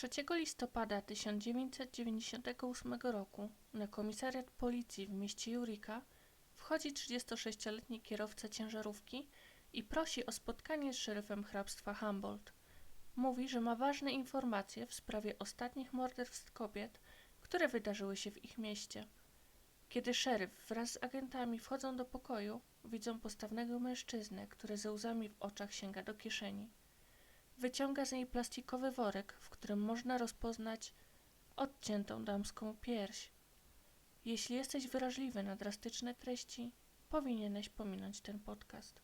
3 listopada 1998 roku na komisariat policji w mieście Eureka wchodzi 36-letni kierowca ciężarówki i prosi o spotkanie z szeryfem hrabstwa Humboldt. Mówi, że ma ważne informacje w sprawie ostatnich morderstw kobiet, które wydarzyły się w ich mieście. Kiedy szeryf wraz z agentami wchodzą do pokoju, widzą postawnego mężczyznę, który ze łzami w oczach sięga do kieszeni. Wyciąga z niej plastikowy worek, w którym można rozpoznać odciętą damską pierś. Jeśli jesteś wrażliwy na drastyczne treści, powinieneś pominąć ten podcast.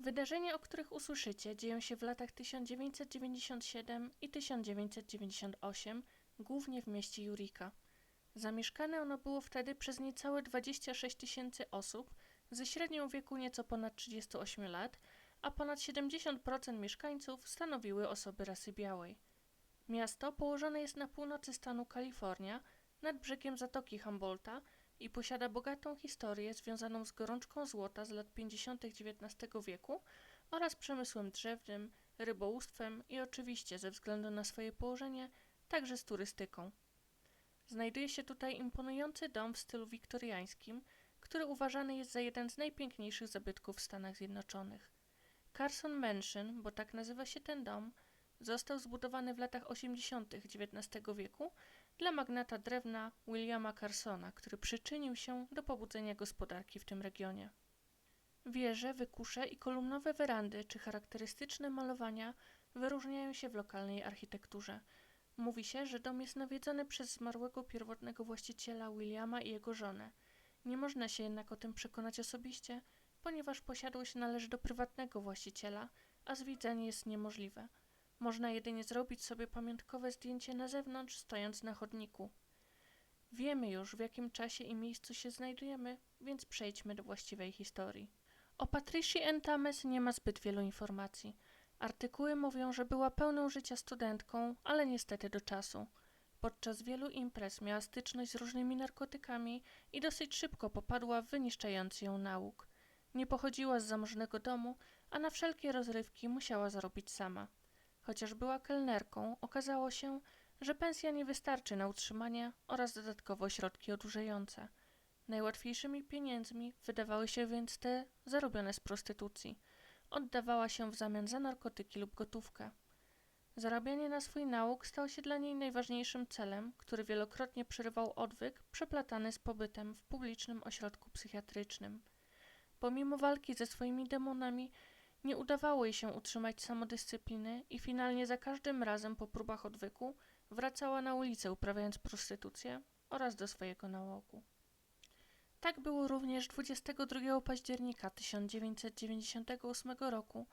Wydarzenia, o których usłyszycie, dzieją się w latach 1997 i 1998, głównie w mieście Eureka. Zamieszkane ono było wtedy przez niecałe 26 tysięcy osób ze średnią wieku nieco ponad 38 lat, a ponad 70% mieszkańców stanowiły osoby rasy białej. Miasto położone jest na północy stanu Kalifornia, nad brzegiem Zatoki Humboldta i posiada bogatą historię związaną z gorączką złota z lat 50. XIX wieku oraz przemysłem drzewnym, rybołówstwem i oczywiście ze względu na swoje położenie także z turystyką. Znajduje się tutaj imponujący dom w stylu wiktoriańskim, który uważany jest za jeden z najpiękniejszych zabytków w Stanach Zjednoczonych. Carson Mansion, bo tak nazywa się ten dom, został zbudowany w latach 80. XIX wieku dla magnata drewna Williama Carsona, który przyczynił się do pobudzenia gospodarki w tym regionie. Wieże, wykusze i kolumnowe werandy czy charakterystyczne malowania wyróżniają się w lokalnej architekturze. Mówi się, że dom jest nawiedzony przez zmarłego pierwotnego właściciela Williama i jego żonę. Nie można się jednak o tym przekonać osobiście, ponieważ posiadłość należy do prywatnego właściciela, a zwiedzanie jest niemożliwe. Można jedynie zrobić sobie pamiątkowe zdjęcie na zewnątrz, stojąc na chodniku. Wiemy już, w jakim czasie i miejscu się znajdujemy, więc przejdźmy do właściwej historii. O Patricia N. Tames nie ma zbyt wielu informacji. Artykuły mówią, że była pełną życia studentką, ale niestety do czasu. Podczas wielu imprez miała styczność z różnymi narkotykami i dosyć szybko popadła w wyniszczający ją nauk. Nie pochodziła z zamożnego domu, a na wszelkie rozrywki musiała zarobić sama. Chociaż była kelnerką, okazało się, że pensja nie wystarczy na utrzymanie oraz dodatkowo środki odurzające. Najłatwiejszymi pieniędzmi wydawały się więc te zarobione z prostytucji. Oddawała się w zamian za narkotyki lub gotówkę. Zarabianie na swój nauk stało się dla niej najważniejszym celem, który wielokrotnie przerywał odwyk przeplatany z pobytem w publicznym ośrodku psychiatrycznym. Pomimo walki ze swoimi demonami, nie udawało jej się utrzymać samodyscypliny i finalnie za każdym razem po próbach odwyku wracała na ulicę uprawiając prostytucję oraz do swojego nałogu. Tak było również 22 października 1998 roku,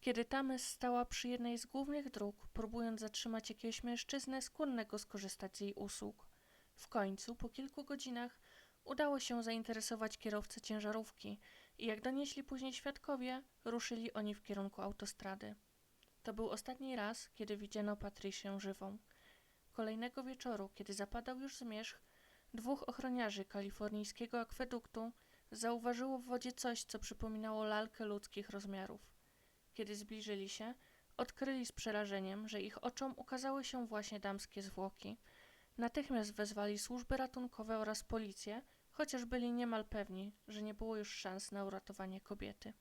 kiedy Tames stała przy jednej z głównych dróg, próbując zatrzymać jakiegoś mężczyznę skłonnego skorzystać z jej usług. W końcu, po kilku godzinach, udało się zainteresować kierowcę ciężarówki i jak donieśli później świadkowie, ruszyli oni w kierunku autostrady. To był ostatni raz, kiedy widziano Patrycję żywą. Kolejnego wieczoru, kiedy zapadał już zmierzch, dwóch ochroniarzy kalifornijskiego akweduktu zauważyło w wodzie coś, co przypominało lalkę ludzkich rozmiarów. Kiedy zbliżyli się, odkryli z przerażeniem, że ich oczom ukazały się właśnie damskie zwłoki. Natychmiast wezwali służby ratunkowe oraz policję, chociaż byli niemal pewni, że nie było już szans na uratowanie kobiety.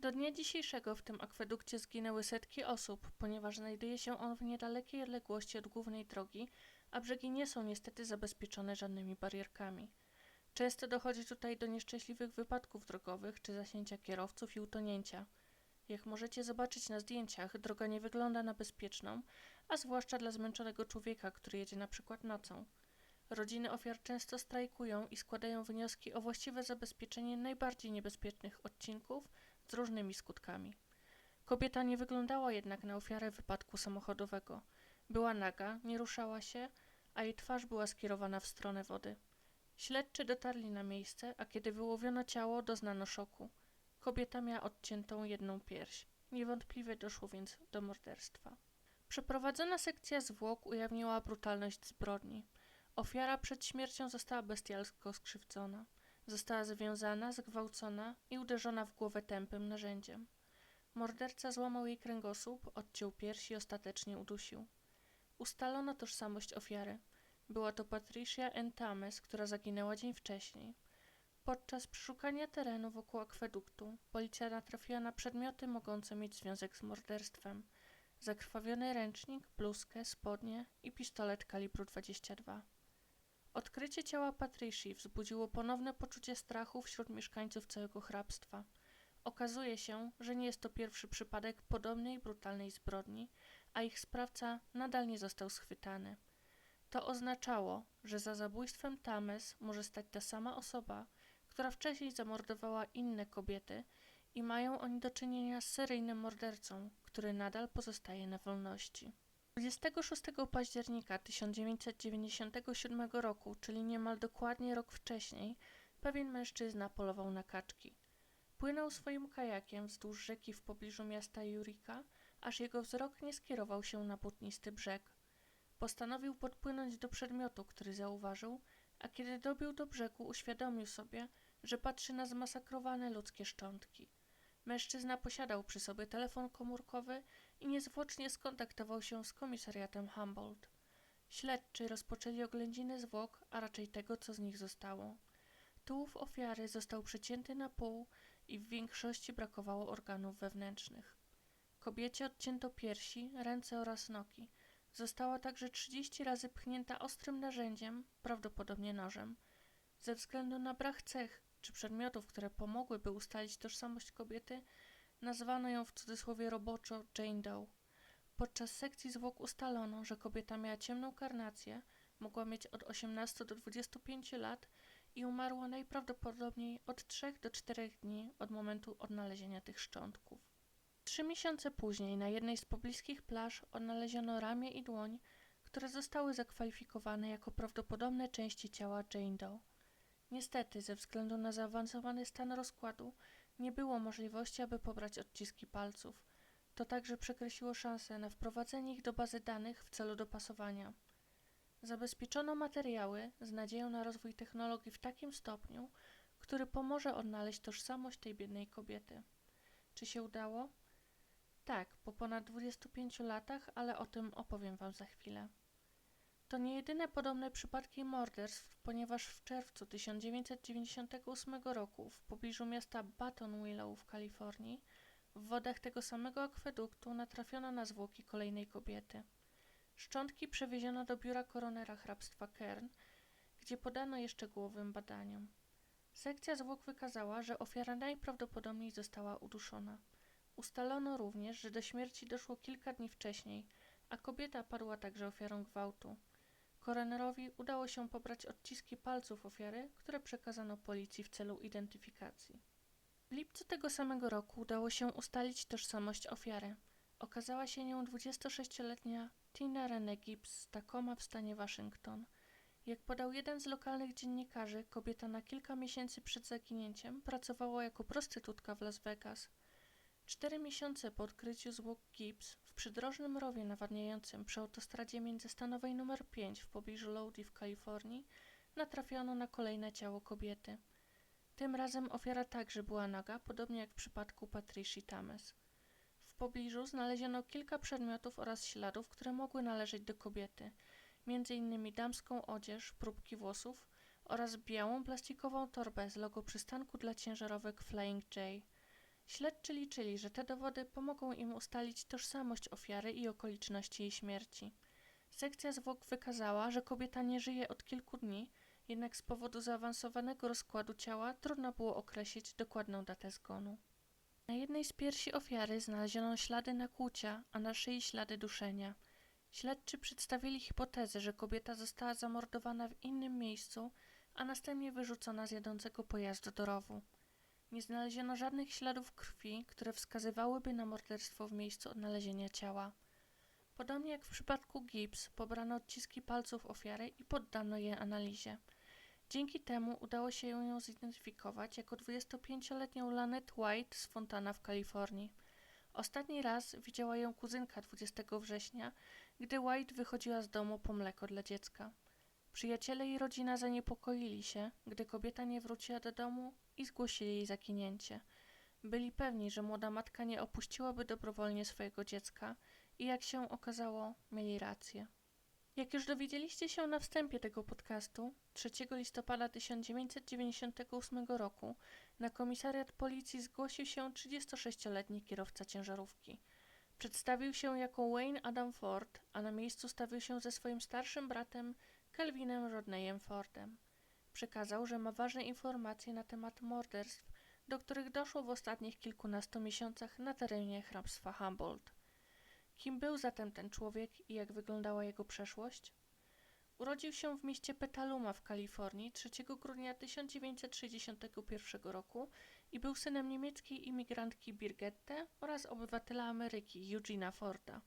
Do dnia dzisiejszego w tym akwedukcie zginęły setki osób, ponieważ znajduje się on w niedalekiej odległości od głównej drogi, a brzegi nie są niestety zabezpieczone żadnymi barierkami. Często dochodzi tutaj do nieszczęśliwych wypadków drogowych czy zasięcia kierowców i utonięcia. Jak możecie zobaczyć na zdjęciach, droga nie wygląda na bezpieczną, a zwłaszcza dla zmęczonego człowieka, który jedzie na przykład nocą. Rodziny ofiar często strajkują i składają wnioski o właściwe zabezpieczenie najbardziej niebezpiecznych odcinków z różnymi skutkami. Kobieta nie wyglądała jednak na ofiarę wypadku samochodowego. Była naga, nie ruszała się, a jej twarz była skierowana w stronę wody. Śledczy dotarli na miejsce, a kiedy wyłowiono ciało, doznano szoku. Kobieta miała odciętą jedną pierś. Niewątpliwie doszło więc do morderstwa. Przeprowadzona sekcja zwłok ujawniła brutalność zbrodni. Ofiara przed śmiercią została bestialsko skrzywdzona. Została związana, zgwałcona i uderzona w głowę tępym narzędziem. Morderca złamał jej kręgosłup, odciął piersi i ostatecznie udusił. Ustalono tożsamość ofiary. Była to Patricia N. Tames, która zaginęła dzień wcześniej. Podczas przeszukania terenu wokół akweduktu policja natrafiła na przedmioty mogące mieć związek z morderstwem. Zakrwawiony ręcznik, bluzkę, spodnie i pistolet kalibru 22. Odkrycie ciała Patricji wzbudziło ponowne poczucie strachu wśród mieszkańców całego hrabstwa. Okazuje się, że nie jest to pierwszy przypadek podobnej brutalnej zbrodni, a ich sprawca nadal nie został schwytany. To oznaczało, że za zabójstwem Tames może stać ta sama osoba, która wcześniej zamordowała inne kobiety i mają oni do czynienia z seryjnym mordercą, który nadal pozostaje na wolności. 26 października 1997 roku, czyli niemal dokładnie rok wcześniej, pewien mężczyzna polował na kaczki. Płynął swoim kajakiem wzdłuż rzeki w pobliżu miasta Jurika, aż jego wzrok nie skierował się na błotnisty brzeg. Postanowił podpłynąć do przedmiotu, który zauważył, a kiedy dobił do brzegu, uświadomił sobie, że patrzy na zmasakrowane ludzkie szczątki. Mężczyzna posiadał przy sobie telefon komórkowy i niezwłocznie skontaktował się z komisariatem Humboldt. Śledczy rozpoczęli oględziny zwłok, a raczej tego, co z nich zostało. Tułów ofiary został przecięty na pół i w większości brakowało organów wewnętrznych. Kobiecie odcięto piersi, ręce oraz nogi. Została także 30 razy pchnięta ostrym narzędziem, prawdopodobnie nożem. Ze względu na brak cech czy przedmiotów, które pomogłyby ustalić tożsamość kobiety, nazwano ją w cudzysłowie roboczo Jane Doe. Podczas sekcji zwłok ustalono, że kobieta miała ciemną karnację, mogła mieć od 18 do 25 lat i umarła najprawdopodobniej od 3 do 4 dni od momentu odnalezienia tych szczątków. Trzy miesiące później na jednej z pobliskich plaż odnaleziono ramię i dłoń, które zostały zakwalifikowane jako prawdopodobne części ciała Jane Doe. Niestety, ze względu na zaawansowany stan rozkładu, nie było możliwości, aby pobrać odciski palców. To także przekreśliło szanse na wprowadzenie ich do bazy danych w celu dopasowania. Zabezpieczono materiały z nadzieją na rozwój technologii w takim stopniu, który pomoże odnaleźć tożsamość tej biednej kobiety. Czy się udało? Tak, po ponad 25 latach, ale o tym opowiem Wam za chwilę. To nie jedyne podobne przypadki morderstw, ponieważ w czerwcu 1998 roku w pobliżu miasta Baton Willow w Kalifornii w wodach tego samego akweduktu natrafiono na zwłoki kolejnej kobiety. Szczątki przewieziono do biura koronera hrabstwa Kern, gdzie podano je szczegółowym badaniom. Sekcja zwłok wykazała, że ofiara najprawdopodobniej została uduszona. Ustalono również, że do śmierci doszło kilka dni wcześniej, a kobieta padła także ofiarą gwałtu. Koronerowi udało się pobrać odciski palców ofiary, które przekazano policji w celu identyfikacji. W lipcu tego samego roku udało się ustalić tożsamość ofiary. Okazała się nią 26-letnia Tina Rene Gibbs z Tacoma w stanie Waszyngton. Jak podał jeden z lokalnych dziennikarzy, kobieta na kilka miesięcy przed zaginięciem pracowała jako prostytutka w Las Vegas. Cztery miesiące po odkryciu zwłok Gibbs przydrożnym rowie nawadniającym przy autostradzie międzystanowej nr 5 w pobliżu Lodi w Kalifornii natrafiono na kolejne ciało kobiety. Tym razem ofiara także była naga, podobnie jak w przypadku Patricia Tames. W pobliżu znaleziono kilka przedmiotów oraz śladów, które mogły należeć do kobiety, m.in. damską odzież, próbki włosów oraz białą plastikową torbę z logo przystanku dla ciężarówek Flying J. Śledczy liczyli, że te dowody pomogą im ustalić tożsamość ofiary i okoliczności jej śmierci. Sekcja zwłok wykazała, że kobieta nie żyje od kilku dni, jednak z powodu zaawansowanego rozkładu ciała trudno było określić dokładną datę zgonu. Na jednej z piersi ofiary znaleziono ślady nakłucia, a na szyi ślady duszenia. Śledczy przedstawili hipotezę, że kobieta została zamordowana w innym miejscu, a następnie wyrzucona z jadącego pojazdu do rowu. Nie znaleziono żadnych śladów krwi, które wskazywałyby na morderstwo w miejscu odnalezienia ciała. Podobnie jak w przypadku Gibbs, pobrano odciski palców ofiary i poddano je analizie. Dzięki temu udało się ją zidentyfikować jako 25-letnią Lanette White z Fontana w Kalifornii. Ostatni raz widziała ją kuzynka 20 września, gdy White wychodziła z domu po mleko dla dziecka. Przyjaciele i rodzina zaniepokoili się, gdy kobieta nie wróciła do domu i zgłosili jej zaginięcie. Byli pewni, że młoda matka nie opuściłaby dobrowolnie swojego dziecka i jak się okazało, mieli rację. Jak już dowiedzieliście się na wstępie tego podcastu, 3 listopada 1998 roku na komisariat policji zgłosił się 36-letni kierowca ciężarówki. Przedstawił się jako Wayne Adam Ford, a na miejscu stawił się ze swoim starszym bratem Kelvinem Rodneyem Fordem. Przekazał, że ma ważne informacje na temat morderstw, do których doszło w ostatnich kilkunastu miesiącach na terenie hrabstwa Humboldt. Kim był zatem ten człowiek i jak wyglądała jego przeszłość? Urodził się w mieście Petaluma w Kalifornii 3 grudnia 1961 roku i był synem niemieckiej imigrantki Birgitte oraz obywatela Ameryki Eugena Forda.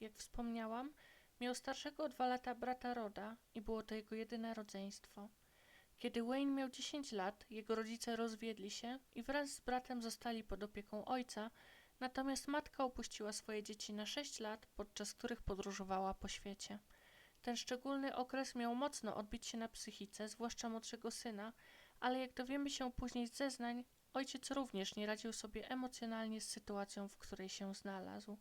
Jak wspomniałam, miał starszego o dwa lata brata Roda i było to jego jedyne rodzeństwo. Kiedy Wayne miał 10 lat, jego rodzice rozwiedli się i wraz z bratem zostali pod opieką ojca, natomiast matka opuściła swoje dzieci na 6 lat, podczas których podróżowała po świecie. Ten szczególny okres miał mocno odbić się na psychice, zwłaszcza młodszego syna, ale jak dowiemy się później z zeznań, ojciec również nie radził sobie emocjonalnie z sytuacją, w której się znalazł.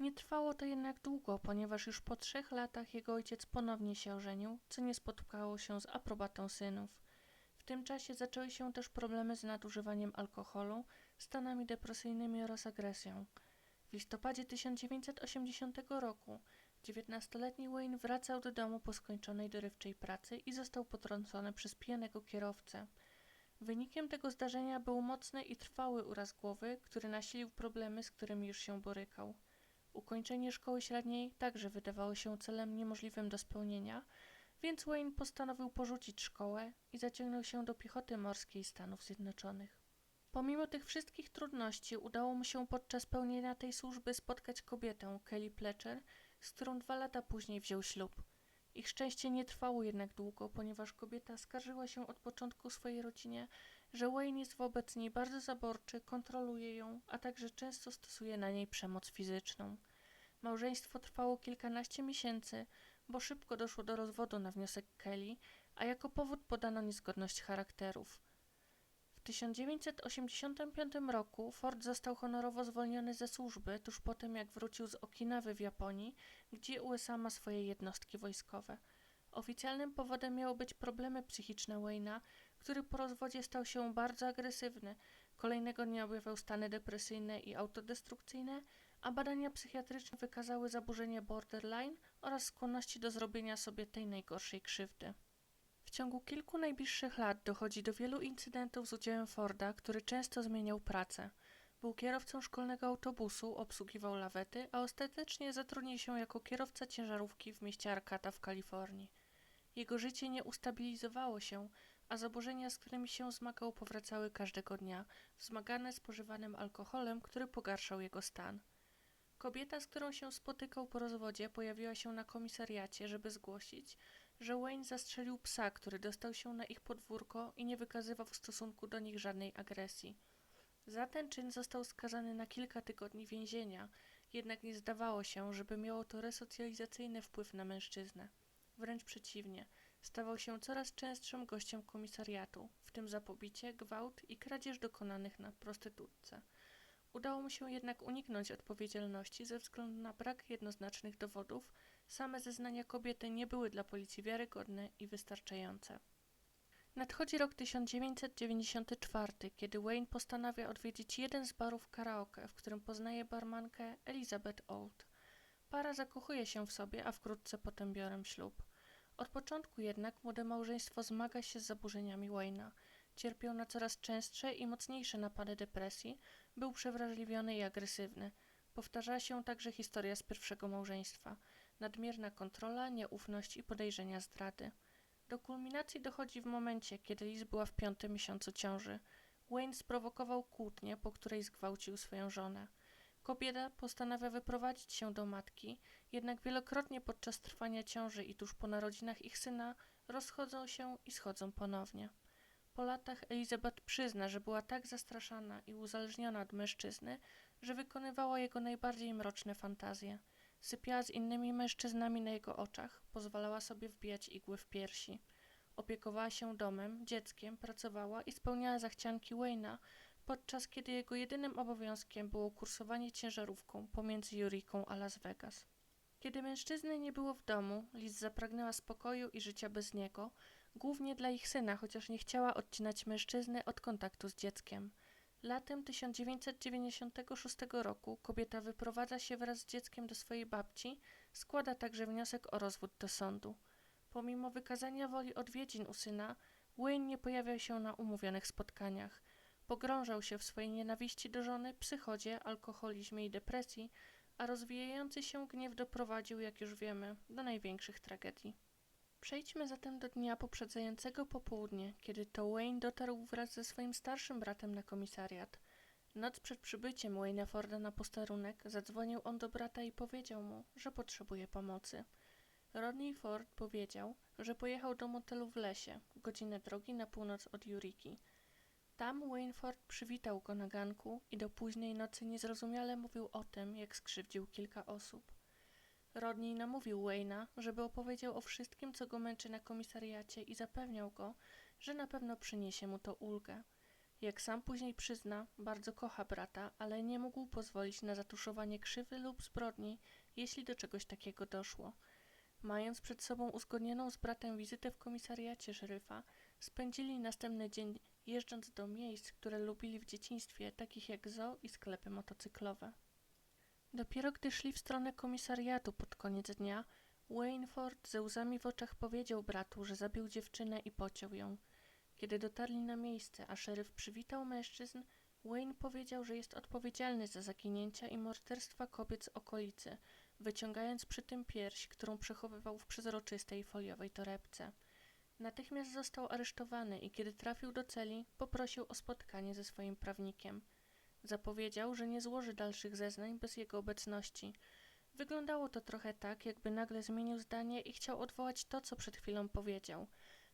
Nie trwało to jednak długo, ponieważ już po trzech latach jego ojciec ponownie się ożenił, co nie spotkało się z aprobatą synów. W tym czasie zaczęły się też problemy z nadużywaniem alkoholu, stanami depresyjnymi oraz agresją. W listopadzie 1980 roku 19-letni Wayne wracał do domu po skończonej dorywczej pracy i został potrącony przez pijanego kierowcę. Wynikiem tego zdarzenia był mocny i trwały uraz głowy, który nasilił problemy, z którymi już się borykał. Ukończenie szkoły średniej także wydawało się celem niemożliwym do spełnienia, więc Wayne postanowił porzucić szkołę i zaciągnął się do piechoty morskiej Stanów Zjednoczonych. Pomimo tych wszystkich trudności udało mu się podczas pełnienia tej służby spotkać kobietę, Kelly Pletcher, z którą dwa lata później wziął ślub. Ich szczęście nie trwało jednak długo, ponieważ kobieta skarżyła się od początku swojej rodzinie, że Wayne jest wobec niej bardzo zaborczy, kontroluje ją, a także często stosuje na niej przemoc fizyczną. Małżeństwo trwało kilkanaście miesięcy, bo szybko doszło do rozwodu na wniosek Kelly, a jako powód podano niezgodność charakterów. W 1985 roku Ford został honorowo zwolniony ze służby tuż po tym, jak wrócił z Okinawy w Japonii, gdzie USA ma swoje jednostki wojskowe. Oficjalnym powodem miały być problemy psychiczne Wayna, który po rozwodzie stał się bardzo agresywny. Kolejnego dnia objawiał stany depresyjne i autodestrukcyjne, a badania psychiatryczne wykazały zaburzenie borderline oraz skłonności do zrobienia sobie tej najgorszej krzywdy. W ciągu kilku najbliższych lat dochodzi do wielu incydentów z udziałem Forda, który często zmieniał pracę. Był kierowcą szkolnego autobusu, obsługiwał lawety, a ostatecznie zatrudnił się jako kierowca ciężarówki w mieście Arcata w Kalifornii. Jego życie nie ustabilizowało się, a zaburzenia, z którymi się zmagał, powracały każdego dnia, wzmagane spożywanym alkoholem, który pogarszał jego stan. Kobieta, z którą się spotykał po rozwodzie, pojawiła się na komisariacie, żeby zgłosić, że Wayne zastrzelił psa, który dostał się na ich podwórko i nie wykazywał w stosunku do nich żadnej agresji. Za ten czyn został skazany na kilka tygodni więzienia, jednak nie zdawało się, żeby miało to resocjalizacyjny wpływ na mężczyznę. Wręcz przeciwnie, stawał się coraz częstszym gościem komisariatu, w tym za pobicie, gwałt i kradzież dokonanych na prostytutce. Udało mu się jednak uniknąć odpowiedzialności ze względu na brak jednoznacznych dowodów. Same zeznania kobiety nie były dla policji wiarygodne i wystarczające. Nadchodzi rok 1994, kiedy Wayne postanawia odwiedzić jeden z barów karaoke, w którym poznaje barmankę Elizabeth Old. Para zakochuje się w sobie, a wkrótce potem biorą ślub. Od początku jednak młode małżeństwo zmaga się z zaburzeniami Wayna. Cierpiał na coraz częstsze i mocniejsze napady depresji, był przewrażliwiony i agresywny. Powtarzała się także historia z pierwszego małżeństwa. Nadmierna kontrola, nieufność i podejrzenia zdrady. Do kulminacji dochodzi w momencie, kiedy Liz była w piątym miesiącu ciąży. Wayne sprowokował kłótnię, po której zgwałcił swoją żonę. Kobieta postanawia wyprowadzić się do matki, jednak wielokrotnie podczas trwania ciąży i tuż po narodzinach ich syna rozchodzą się i schodzą ponownie. Po latach Elizabeth przyzna, że była tak zastraszana i uzależniona od mężczyzny, że wykonywała jego najbardziej mroczne fantazje. Sypiała z innymi mężczyznami na jego oczach, pozwalała sobie wbijać igły w piersi. Opiekowała się domem, dzieckiem, pracowała i spełniała zachcianki Wayna, podczas kiedy jego jedynym obowiązkiem było kursowanie ciężarówką pomiędzy Juriką a Las Vegas. Kiedy mężczyzny nie było w domu, Liz zapragnęła spokoju i życia bez niego, głównie dla ich syna, chociaż nie chciała odcinać mężczyzny od kontaktu z dzieckiem. Latem 1996 roku kobieta wyprowadza się wraz z dzieckiem do swojej babci, składa także wniosek o rozwód do sądu. Pomimo wykazania woli odwiedzin u syna, Wayne nie pojawiał się na umówionych spotkaniach. Pogrążał się w swojej nienawiści do żony, psychodzie, alkoholizmie i depresji, a rozwijający się gniew doprowadził, jak już wiemy, do największych tragedii. Przejdźmy zatem do dnia poprzedzającego popołudnie, kiedy to Wayne dotarł wraz ze swoim starszym bratem na komisariat. Noc przed przybyciem Wayne'a Forda na posterunek zadzwonił on do brata i powiedział mu, że potrzebuje pomocy. Rodney Ford powiedział, że pojechał do motelu w lesie, godzinę drogi na północ od Juriki. Tam Wayne Ford przywitał go na ganku i do późnej nocy niezrozumiale mówił o tym, jak skrzywdził kilka osób. Rodney namówił Wayne'a, żeby opowiedział o wszystkim, co go męczy na komisariacie i zapewniał go, że na pewno przyniesie mu to ulgę. Jak sam później przyzna, bardzo kocha brata, ale nie mógł pozwolić na zatuszowanie krzywy lub zbrodni, jeśli do czegoś takiego doszło. Mając przed sobą uzgodnioną z bratem wizytę w komisariacie szeryfa, spędzili następny dzień jeżdżąc do miejsc, które lubili w dzieciństwie, takich jak zoo i sklepy motocyklowe. Dopiero gdy szli w stronę komisariatu pod koniec dnia, Wainford ze łzami w oczach powiedział bratu, że zabił dziewczynę i pociął ją. Kiedy dotarli na miejsce, a szeryf przywitał mężczyzn, Wayne powiedział, że jest odpowiedzialny za zaginięcia i morderstwa kobiet z okolicy, wyciągając przy tym pierś, którą przechowywał w przezroczystej foliowej torebce. Natychmiast został aresztowany i kiedy trafił do celi, poprosił o spotkanie ze swoim prawnikiem. Zapowiedział, że nie złoży dalszych zeznań bez jego obecności. Wyglądało to trochę tak, jakby nagle zmienił zdanie i chciał odwołać to, co przed chwilą powiedział.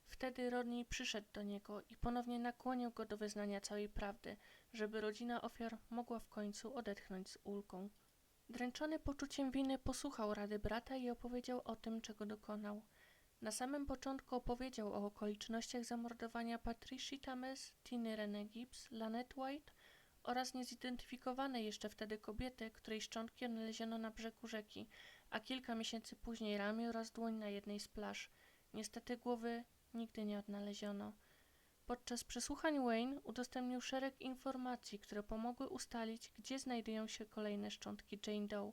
Wtedy Rodney przyszedł do niego i ponownie nakłonił go do wyznania całej prawdy, żeby rodzina ofiar mogła w końcu odetchnąć z ulgą. Dręczony poczuciem winy posłuchał rady brata i opowiedział o tym, czego dokonał. Na samym początku opowiedział o okolicznościach zamordowania Patricia Tames, Tiny Rene Gibbs, Lanette White oraz niezidentyfikowanej jeszcze wtedy kobiety, której szczątki odnaleziono na brzegu rzeki, a kilka miesięcy później ramię oraz dłoń na jednej z plaż. Niestety głowy nigdy nie odnaleziono. Podczas przesłuchań Wayne udostępnił szereg informacji, które pomogły ustalić, gdzie znajdują się kolejne szczątki Jane Doe,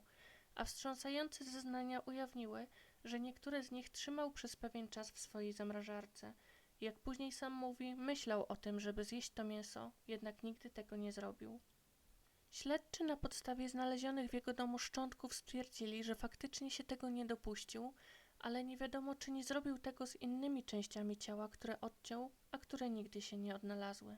a wstrząsające zeznania ujawniły, że niektóre z nich trzymał przez pewien czas w swojej zamrażarce. Jak później sam mówi, myślał o tym, żeby zjeść to mięso, jednak nigdy tego nie zrobił. Śledczy na podstawie znalezionych w jego domu szczątków stwierdzili, że faktycznie się tego nie dopuścił, ale nie wiadomo, czy nie zrobił tego z innymi częściami ciała, które odciął, a które nigdy się nie odnalazły.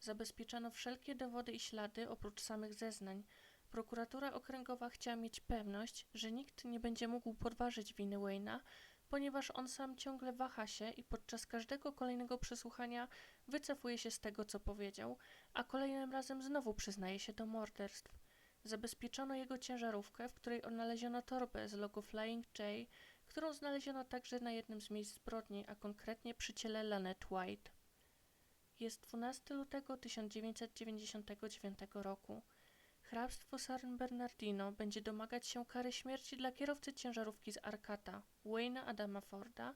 Zabezpieczano wszelkie dowody i ślady oprócz samych zeznań. Prokuratura okręgowa chciała mieć pewność, że nikt nie będzie mógł podważyć winy Wayne'a, ponieważ on sam ciągle waha się i podczas każdego kolejnego przesłuchania wycofuje się z tego, co powiedział, a kolejnym razem znowu przyznaje się do morderstw. Zabezpieczono jego ciężarówkę, w której odnaleziono torbę z logo Flying J, którą znaleziono także na jednym z miejsc zbrodni, a konkretnie przy ciele Lanette White. Jest 12 lutego 1999 roku. Hrabstwo San Bernardino będzie domagać się kary śmierci dla kierowcy ciężarówki z Arkata, Wayne'a Adama Forda,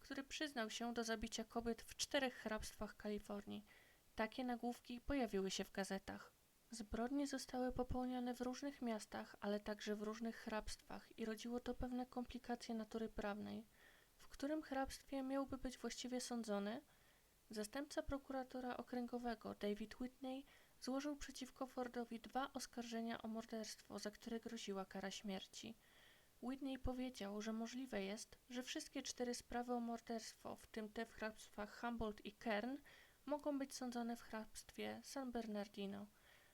który przyznał się do zabicia kobiet w czterech hrabstwach Kalifornii. Takie nagłówki pojawiły się w gazetach. Zbrodnie zostały popełnione w różnych miastach, ale także w różnych hrabstwach i rodziło to pewne komplikacje natury prawnej. W którym hrabstwie miałby być właściwie sądzony? Zastępca prokuratora okręgowego David Whitney złożył przeciwko Fordowi dwa oskarżenia o morderstwo, za które groziła kara śmierci. Whitney powiedział, że możliwe jest, że wszystkie cztery sprawy o morderstwo, w tym te w hrabstwach Humboldt i Kern, mogą być sądzone w hrabstwie San Bernardino.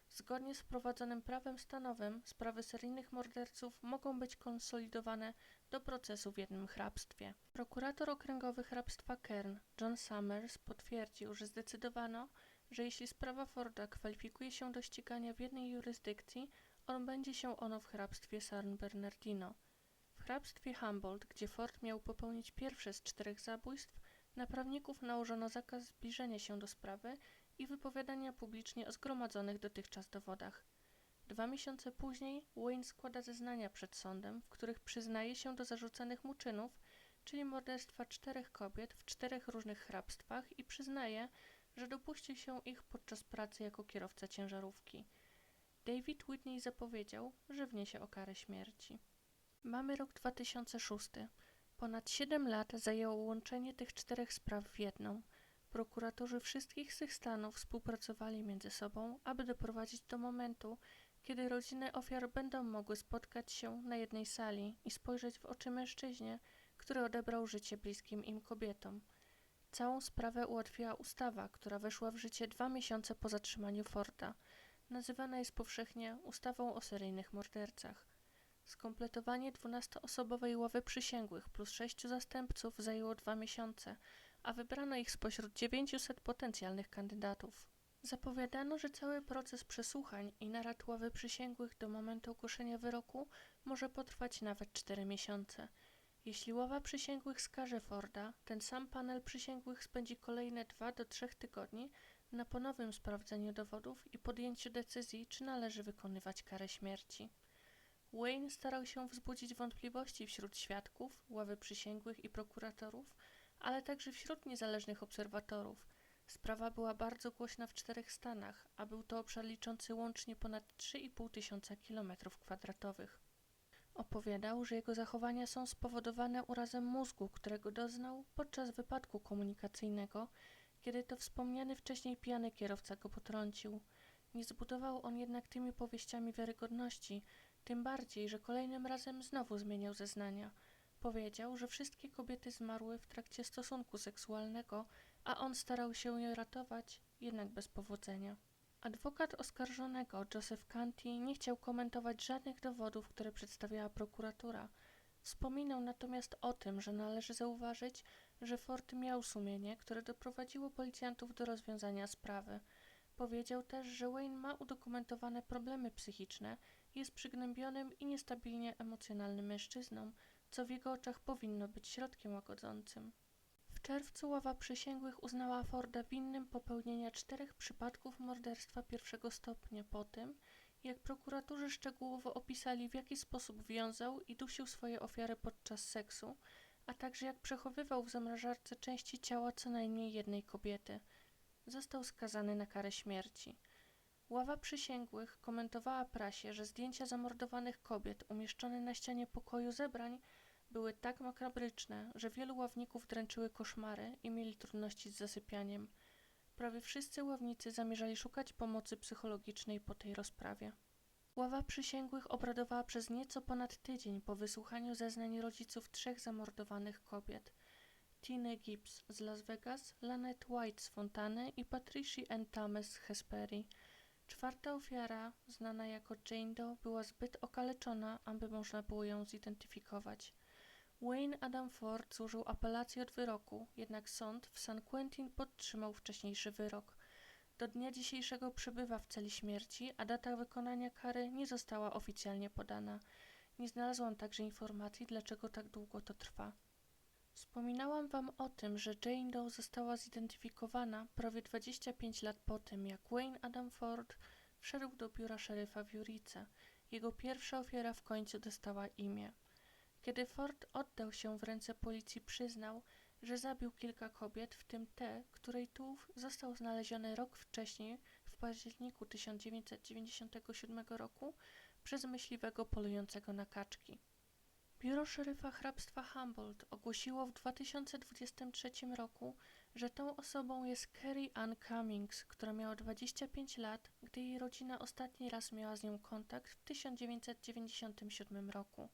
Zgodnie z wprowadzonym prawem stanowym, sprawy seryjnych morderców mogą być konsolidowane do procesu w jednym hrabstwie. Prokurator okręgowy hrabstwa Kern, John Summers, potwierdził, że zdecydowano, że jeśli sprawa Forda kwalifikuje się do ścigania w jednej jurysdykcji, odbędzie się ono w hrabstwie San Bernardino. W hrabstwie Humboldt, gdzie Ford miał popełnić pierwsze z czterech zabójstw, na prawników nałożono zakaz zbliżenia się do sprawy i wypowiadania publicznie o zgromadzonych dotychczas dowodach. Dwa miesiące później Wayne składa zeznania przed sądem, w których przyznaje się do zarzucanych mu czynów, czyli morderstwa czterech kobiet w czterech różnych hrabstwach i przyznaje, że dopuścił się ich podczas pracy jako kierowca ciężarówki. David Whitney zapowiedział, że wniesie o karę śmierci. Mamy rok 2006. Ponad 7 lat zajęło łączenie tych czterech spraw w jedną. Prokuratorzy wszystkich tych stanów współpracowali między sobą, aby doprowadzić do momentu, kiedy rodziny ofiar będą mogły spotkać się na jednej sali i spojrzeć w oczy mężczyźnie, który odebrał życie bliskim im kobietom. Całą sprawę ułatwiła ustawa, która weszła w życie dwa miesiące po zatrzymaniu Forda. Nazywana jest powszechnie ustawą o seryjnych mordercach. Skompletowanie 12-osobowej ławy przysięgłych plus sześciu zastępców zajęło dwa miesiące, a wybrano ich spośród 900 potencjalnych kandydatów. Zapowiadano, że cały proces przesłuchań i narad ławy przysięgłych do momentu ogłoszenia wyroku może potrwać nawet 4 miesiące. Jeśli ława przysięgłych skaże Forda, ten sam panel przysięgłych spędzi kolejne 2 do 3 tygodni na ponownym sprawdzeniu dowodów i podjęciu decyzji, czy należy wykonywać karę śmierci. Wayne starał się wzbudzić wątpliwości wśród świadków, ławy przysięgłych i prokuratorów, ale także wśród niezależnych obserwatorów. Sprawa była bardzo głośna w czterech stanach, a był to obszar liczący łącznie ponad 3,5 tysiąca kilometrów kwadratowych. Opowiadał, że jego zachowania są spowodowane urazem mózgu, którego doznał podczas wypadku komunikacyjnego, kiedy to wspomniany wcześniej pijany kierowca go potrącił. Nie zbudował on jednak tymi powieściami wiarygodności, tym bardziej, że kolejnym razem znowu zmieniał zeznania. Powiedział, że wszystkie kobiety zmarły w trakcie stosunku seksualnego, a on starał się je ratować, jednak bez powodzenia. Adwokat oskarżonego Joseph Canty nie chciał komentować żadnych dowodów, które przedstawiała prokuratura. Wspominał natomiast o tym, że należy zauważyć, że Ford miał sumienie, które doprowadziło policjantów do rozwiązania sprawy. Powiedział też, że Wayne ma udokumentowane problemy psychiczne, jest przygnębionym i niestabilnie emocjonalnym mężczyzną, co w jego oczach powinno być środkiem łagodzącym. W czerwcu ława przysięgłych uznała Forda winnym popełnienia czterech przypadków morderstwa pierwszego stopnia po tym, jak prokuratorzy szczegółowo opisali w jaki sposób wiązał i dusił swoje ofiary podczas seksu, a także jak przechowywał w zamrażarce części ciała co najmniej jednej kobiety. Został skazany na karę śmierci. Ława przysięgłych komentowała prasie, że zdjęcia zamordowanych kobiet umieszczone na ścianie pokoju zebrań były tak makabryczne, że wielu ławników dręczyły koszmary i mieli trudności z zasypianiem. Prawie wszyscy ławnicy zamierzali szukać pomocy psychologicznej po tej rozprawie. Ława przysięgłych obradowała przez nieco ponad tydzień po wysłuchaniu zeznań rodziców trzech zamordowanych kobiet. Tiny Gibbs z Las Vegas, Lanette White z Fontany i Patricia. Thomas z Hesperii. Czwarta ofiara, znana jako Jane Doe, była zbyt okaleczona, aby można było ją zidentyfikować. Wayne Adam Ford złożył apelację od wyroku, jednak sąd w San Quentin podtrzymał wcześniejszy wyrok. Do dnia dzisiejszego przebywa w celi śmierci, a data wykonania kary nie została oficjalnie podana. Nie znalazłam także informacji, dlaczego tak długo to trwa. Wspominałam wam o tym, że Jane Doe została zidentyfikowana prawie 25 lat po tym, jak Wayne Adam Ford wszedł do biura szeryfa w Jurice. Jego pierwsza ofiara w końcu dostała imię. Kiedy Ford oddał się w ręce policji, przyznał, że zabił kilka kobiet, w tym tę, której tułów został znaleziony rok wcześniej, w październiku 1997 roku, przez myśliwego polującego na kaczki. Biuro szeryfa hrabstwa Humboldt ogłosiło w 2023 roku, że tą osobą jest Carrie Ann Cummings, która miała 25 lat, gdy jej rodzina ostatni raz miała z nią kontakt w 1997 roku.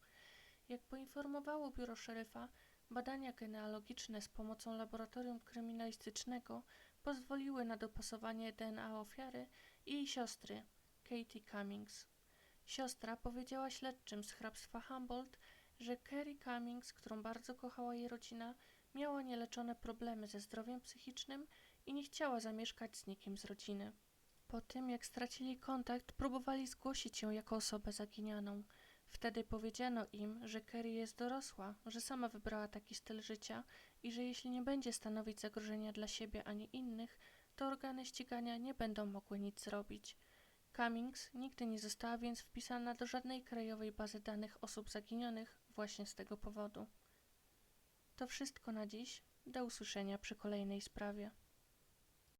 Jak poinformowało biuro szeryfa, badania genealogiczne z pomocą laboratorium kryminalistycznego pozwoliły na dopasowanie DNA ofiary i jej siostry, Katie Cummings. Siostra powiedziała śledczym z hrabstwa Humboldt, że Carrie Cummings, którą bardzo kochała jej rodzina, miała nieleczone problemy ze zdrowiem psychicznym i nie chciała zamieszkać z nikim z rodziny. Po tym, jak stracili kontakt, próbowali zgłosić ją jako osobę zaginioną. Wtedy powiedziano im, że Carrie jest dorosła, że sama wybrała taki styl życia i że jeśli nie będzie stanowić zagrożenia dla siebie ani innych, to organy ścigania nie będą mogły nic zrobić. Cummings nigdy nie została więc wpisana do żadnej krajowej bazy danych osób zaginionych właśnie z tego powodu. To wszystko na dziś. Do usłyszenia przy kolejnej sprawie.